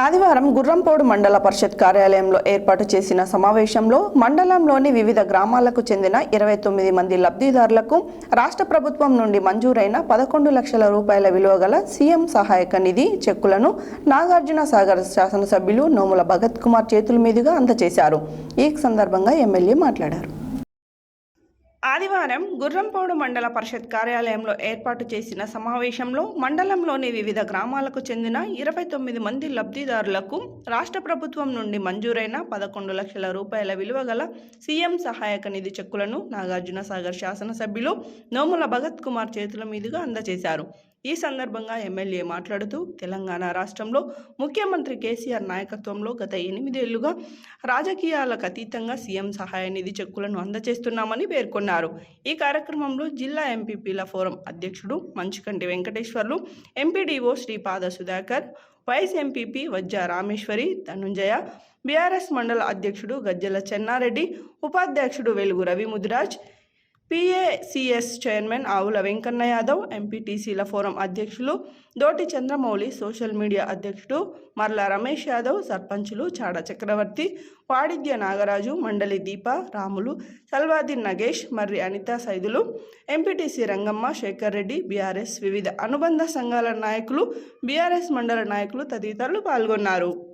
ఆదివారం గుర్రంపోడు మండల పరిషత్ కార్యాలయంలో ఏర్పాటు చేసిన సమావేశంలో మండలంలోని వివిధ గ్రామాలకు చెందిన ఇరవై తొమ్మిది మంది లబ్ధిదారులకు రాష్ట్ర ప్రభుత్వం నుండి మంజూరైన పదకొండు లక్షల రూపాయల విలువ గల సీఎం సహాయక నిధి చెక్కులను నాగార్జున సాగర్ శాసనసభ్యులు నోముల భగత్ కుమార్ చేతుల మీదుగా అందజేశారు ఈ సందర్భంగా ఎమ్మెల్యే మాట్లాడారు. ఆదివారం గుర్రంపోడు మండల పరిషత్ కార్యాలయంలో ఏర్పాటు చేసిన సమావేశంలో మండలంలోని వివిధ గ్రామాలకు చెందిన ఇరవై తొమ్మిది మంది లబ్ధిదారులకు రాష్ట్ర ప్రభుత్వం నుండి మంజూరైన పదకొండు లక్షల రూపాయల విలువ గల సీఎం సహాయక నిధి చెక్కులను నాగార్జున సాగర్ శాసనసభ్యులు నోముల భగత్ కుమార్ చేతుల మీదుగా అందజేశారు. ఈ సందర్భంగా ఎమ్మెల్యే మాట్లాడుతూ తెలంగాణ రాష్ట్రంలో ముఖ్యమంత్రి కేసీఆర్ నాయకత్వంలో గత ఎనిమిదేళ్ళుగా రాజకీయాలకు అతీతంగా సీఎం సహాయ నిధి చెక్కులను అందజేస్తున్నామని పేర్కొన్నారు. ఈ కార్యక్రమంలో జిల్లా ఎంపీపీల ఫోరం అధ్యక్షుడు Manchukanti Venkateswarlu MPDO Sripada Sudhakar vice MPP Vajja Rameshwari Dhanunjaya BRS మండల అధ్యక్షుడు గజ్జల చెన్నారెడ్డి ఉపాధ్యక్షుడు వెలుగు రవి ముదిరాజ్ పిఏసిఎస్ చైర్మన్ ఆవుల వెంకన్న యాదవ్ ఎంపీటీసీల ఫోరం అధ్యక్షులు దోటి చంద్రమౌళి సోషల్ మీడియా అధ్యక్షుడు మర్ల రమేష్ యాదవ్ సర్పంచులు చాడ చక్రవర్తి వాడిద్య నాగరాజు మండలి దీప రాములు సల్వాదిన్ నగేష్ మర్రి అనిత సైదులు ఎంపీటీసీ రంగమ్మ శేఖర్ రెడ్డి బీఆర్ఎస్ వివిధ అనుబంధ సంఘాల నాయకులు బీఆర్ఎస్ మండల నాయకులు తదితరులు పాల్గొన్నారు.